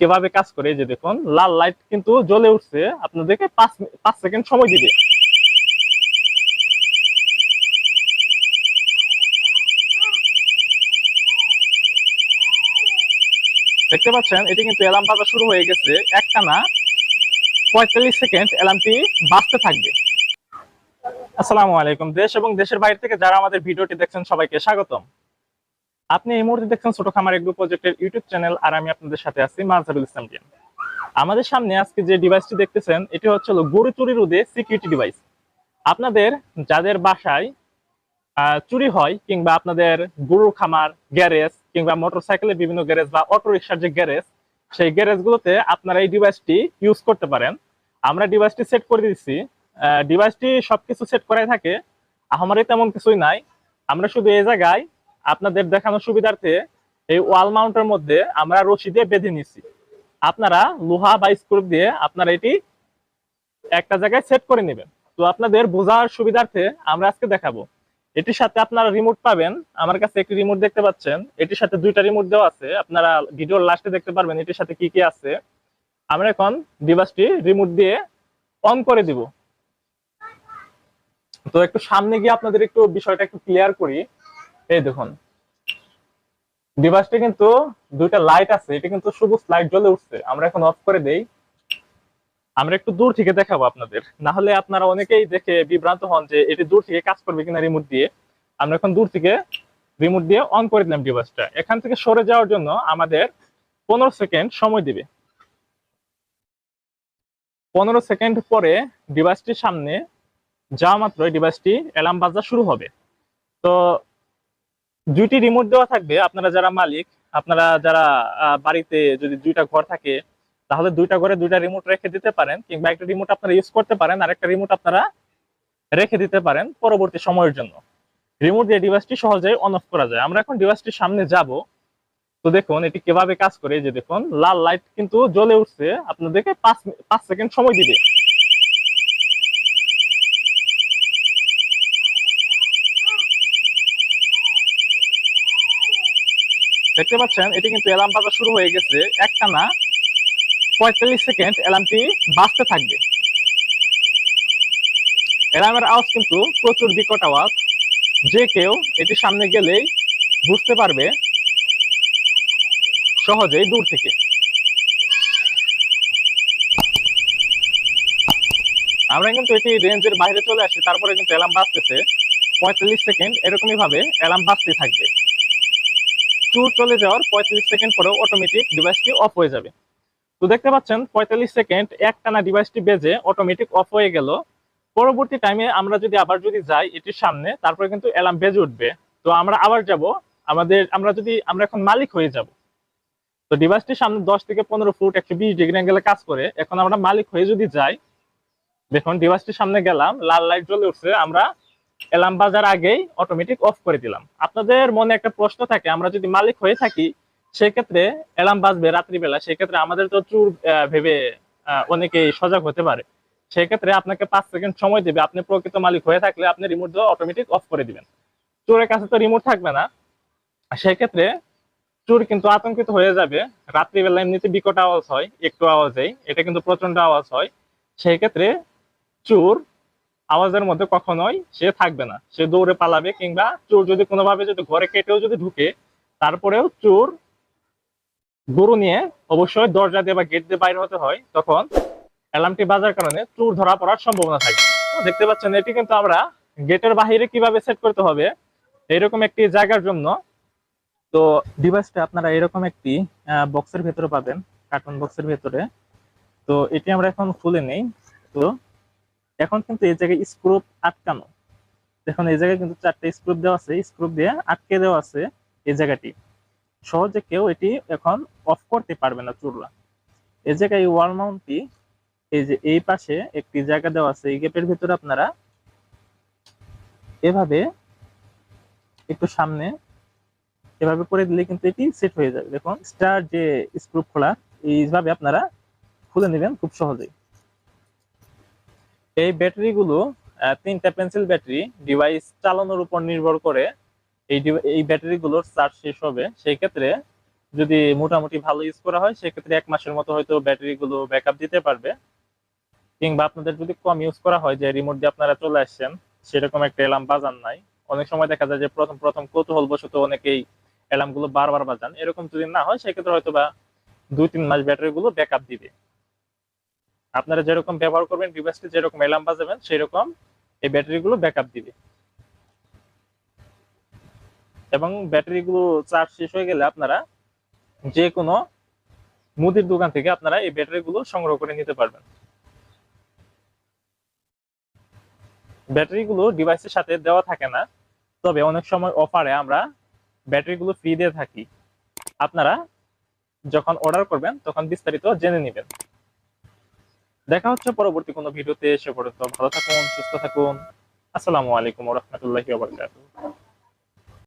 কীভাবে কাজ করে যে দেখুন, লাল লাইট কিন্তু জ্বলে উঠছে। আপনাদেরকে পাঁচ পাঁচ সেকেন্ড সময় দিবে। দেখতে পাচ্ছেন, এটি কিন্তু অ্যালার্ম বাজা শুরু হয়ে গেছে। একটানা পঁয়তাল্লিশ সেকেন্ড অ্যালার্মটি বাঁচতে থাকবে। আসসালামু আলাইকুম, দেশ এবং দেশের বাইরে থেকে যারা আমাদের ভিডিওটি দেখছেন, সবাইকে স্বাগতম। আপনি এই মুহূর্তে দেখছেন ছোট খামার এগ্রো প্রজেক্টের ইউটিউব চ্যানেল, আর আমি আপনাদের সাথে আছি মাঝহারুল ইসলাম টিম আমাদের সামনে আজকে যে ডিভাইসটি দেখতেছেন, এটি হচ্ছে গরু চুরি রোধে সিকিউরিটি ডিভাইস আপনাদের, যাদের বাসায় চুরি হয়, কিংবা আপনাদের গরুর খামার গ্যারেজ কিংবা মোটরসাইকেলের বিভিন্ন গ্যারেজ বা অটো রিক্সার যে গ্যারেজ সেই গ্যারেজগুলোতে আপনারা এই ডিভাইসটি ইউজ করতে পারেন। আমরা ডিভাইসটি সেট করে দিচ্ছি ডিভাইসটি সবকিছু সেট করাই থাকে। আমারই তেমন কিছুই নাই। আমরা শুধু এই জায়গায় আপনাদের দেখানোর সুবিধার্থে এই ওয়াল মাউন্টের মধ্যে আমরা রশি দিয়ে বেঁধে নিচ্ছি আপনারা লোহা বা স্ক্রু দিয়ে আপনারা এটি একটা জায়গায় সেট করে নেবেন। তো আপনাদের বোঝার সুবিধার্থে আমরা আজকে দেখাবো। এটির সাথে আপনারা রিমোট পাবেন। আমার কাছে একটি রিমোট দেখতে পাচ্ছেন। এটির সাথে দুইটা রিমোট দেওয়া আছে। আপনারা ভিডিওর লাস্টে দেখতে পারবেন এটির সাথে কি কি আছে। আমরা এখন ডিভাইসটি রিমোট দিয়ে অন করে দিব। তো একটু সামনে গিয়ে আপনাদের একটু বিষয়টা একটু ক্লিয়ার করি। এই দেখুন। ডিভাইসটি কিন্তু দুইটা লাইট আছে, এটা কিন্তু সবুজ লাইট জ্বলে উঠছে। আমরা এখন অফ করে দেই। আমরা একটু দূর থেকে দেখাবো আপনাদের। না হলে আপনারা অনেকেই দেখে বিভ্রান্ত হন যে এটি দূর থেকে কাজ করবে কিনা রিমোট দিয়ে। আমরা এখন দূর থেকে রিমোট দিয়ে অন করে দিলাম ডিভাইসটা এখান থেকে সরে যাওয়ার জন্য আমাদের পনেরো সেকেন্ড সময় দিবে। পনেরো সেকেন্ড পরে ডিভাইসটির সামনে যাওয়া মাত্র ডিভাইসটি অ্যালার্ম বাজা শুরু হবে। তো দুইটি রিমোট দেওয়া থাকবে, আপনারা যারা মালিক, আপনারা যারা বাড়িতে যদি দুইটা ঘর থাকে, তাহলে দুইটা ঘরে দুইটা রিমোট রেখে দিতে পারেন, কিংবা একটা রিমোট আপনারা ইউজ করতে পারেন, আর একটা রিমোট আপনারা রেখে দিতে পারেন পরবর্তী সময়ের জন্য। রিমোট দিয়ে ডিভাইসটি সহজেই অন অফ করা যায়। আমরা এখন ডিভাইসটির সামনে যাব। তো দেখুন, এটি কীভাবে কাজ করে যে দেখুন, লাল লাইট কিন্তু জ্বলে উঠছে। আপনাদেরকে পাঁচ পাঁচ সেকেন্ড সময় দিবে। দেখতে পাচ্ছেন, এটি কিন্তু অ্যালার্ম বাজা শুরু হয়ে গেছে। একটানা পঁয়তাল্লিশ সেকেন্ড অ্যালার্মটি বাজতে থাকবে। অ্যালার্মের আওয়াজ কিন্তু প্রচুর বিকট আওয়াজ। যে কেউ এটির সামনে গেলেই বুঝতে পারবে সহজেই দূর থেকে। আমরা কিন্তু এটি রেঞ্জের বাইরে চলে আসি, তারপরে কিন্তু অ্যালার্ম বাজতেছে। পঁয়তাল্লিশ সেকেন্ড এরকমই ভাবে অ্যালার্ম বাজতে থাকবে। চুর চলে যাওয়ার পঁয়তাল্লিশ সেকেন্ড পরেও অটোমেটিক ডিভাইসটি অফ হয়ে যাবে। তো দেখতে পাচ্ছেন, পঁয়তাল্লিশ সেকেন্ড একটানা ডিভাইসটি বেজে অটোমেটিক অফ হয়ে গেল। পরবর্তী টাইমে আমরা যদি আবার যদি যাই এটির সামনে, তারপরে কিন্তু অ্যালার্ম বেজে উঠবে। তো আমরা আবার যাব, আমাদের, আমরা যদি, আমরা এখন মালিক হয়ে যাব। তো ডিভাইসটির সামনে দশ থেকে পনেরো ফুট, একশো বিশ ডিগ্রি অ্যাঙ্গেলে কাজ করে। এখন আমরা মালিক হয়ে যদি যাই, দেখুন ডিভাইসটির সামনে গেলাম, লাল লাইট জ্বলে উঠছে, আমরা অ্যালার্ম বাজার আগেই অটোমেটিক অফ করে দিলাম। আপনাদের মনে একটা প্রশ্ন থাকে, আমরা যদি মালিক হয়ে থাকি, সেক্ষেত্রে অ্যালার্ম বাজবে রাত্রিবেলা, সেক্ষেত্রে আমাদের তো চুর ভেবে অনেকেই সজাগ হতে পারে। সেক্ষেত্রে আপনাকে পাঁচ সেকেন্ড সময় দেবে। আপনি প্রকৃত মালিক হয়ে থাকলে আপনি রিমোট দিয়ে অটোমেটিক অফ করে দিবেন। চোরের কাছে তো রিমোট থাকবে না। সেক্ষেত্রে চোর কিন্তু আতঙ্কিত হয়ে যাবে। রাত্রিবেলা এমনিতে বিকট আওয়াজ হয়, একটু আওয়াজেই। এটা কিন্তু প্রচণ্ড আওয়াজ হয়। সেই ক্ষেত্রে চোর আওয়াজের মধ্যে কখনোই সে থাকবে না। সে দৌড়ে পালাবে কিংবা চোর যদি কোনোভাবে যদি ঘরে কেটেও যদি ঢুকে, তারপরেও চোর গরু নিয়ে অবশ্যই দরজা দিয়ে বা গেট দিয়ে বাইরে হতে হয়, তখন অ্যালার্মটি বাজার কারণে চোর ধরা পড়ার সম্ভাবনা থাকে। দেখতে পাচ্ছেন, এটি কিন্তু আমরা গেটের বাহিরে কীভাবে সেট করতে হবে, এরকম একটি জায়গার জন্য। তো ডিভাইসটা আপনারা এরকম একটি বক্সের ভেতরে পাবেন কার্টুন বক্সের ভেতরে। তো এটি আমরা এখন খুলে নেই। তো এখন কিন্তু এই জায়গায় স্ক্রুপ আটকানো। দেখুন, এই জায়গায় কিন্তু চারটে স্ক্রুপ দেওয়া আছে স্ক্রুপ দিয়ে আটকে দেওয়া আছে এই জায়গাটি। সহজে কেউ এটি এখন অফ করতে পারবে না চুরলা। এই জায়গায় এই ওয়াল মাউন্টটি এই যে এই পাশে একটি জায়গা দেওয়া আছে, এই গ্যাপের ভিতরে আপনারা এভাবে একটু সামনে এভাবে করে দিলে কিন্তু এটি সেট হয়ে যাবে। দেখুন স্টার যে স্ক্রুপ খোলা, এইভাবে আপনারা খুলে নেবেন খুব সহজেই। এই ব্যাটারিগুলো তিনটা পেন্সিল ব্যাটারি ডিভাইস চালানোর উপর নির্ভর করে এই এই ব্যাটারিগুলোর চার্জ শেষ হবে। সেই ক্ষেত্রে যদি মোটামুটি ভালো ইউজ করা হয়, সেক্ষেত্রে এক মাসের মতো হয়তো ব্যাটারি গুলো ব্যাকআপ দিতে পারবে। কিংবা আপনাদের যদি কম ইউজ করা হয়, যে রিমোট দিয়ে আপনারা চলে আসছেন, সেরকম একটা অ্যালার্ম বাজান নাই। অনেক সময় দেখা যায় যে প্রথম প্রথম কৌতূহল বশত অনেকেই অ্যালার্মগুলো বারবার বাজান। এরকম যদি না হয়, সেক্ষেত্রে হয়তো বা দুই, তিন মাস ব্যাটারি গুলো ব্যাকআপ দিবে। আপনারা যেরকম ব্যবহার করবেন ডিভাইসটি যেরকম অ্যালার্ম বাজাবেন, সেরকম এই ব্যাটারি গুলো ব্যাকআপ দিবে। এবং ব্যাটারি গুলো চার্জ শেষ হয়ে গেলে আপনারা যে কোনো মুদির দোকান থেকে আপনারা এই ব্যাটারি গুলো সংগ্রহ করে নিতে পারবেন। ব্যাটারি গুলো ডিভাইসের সাথে দেওয়া থাকে না, তবে অনেক সময় অফারে আমরা ব্যাটারি গুলো ফ্রি দিয়ে থাকি। আপনারা যখন অর্ডার করবেন, তখন বিস্তারিত জেনে নেবেন। দেখা হচ্ছে পরবর্তী কোনো ভিডিওতে। এসে পর্যন্ত ভালো থাকুন সুস্থ থাকুন। আসসালামু আলাইকুম রহমতুল্লাহি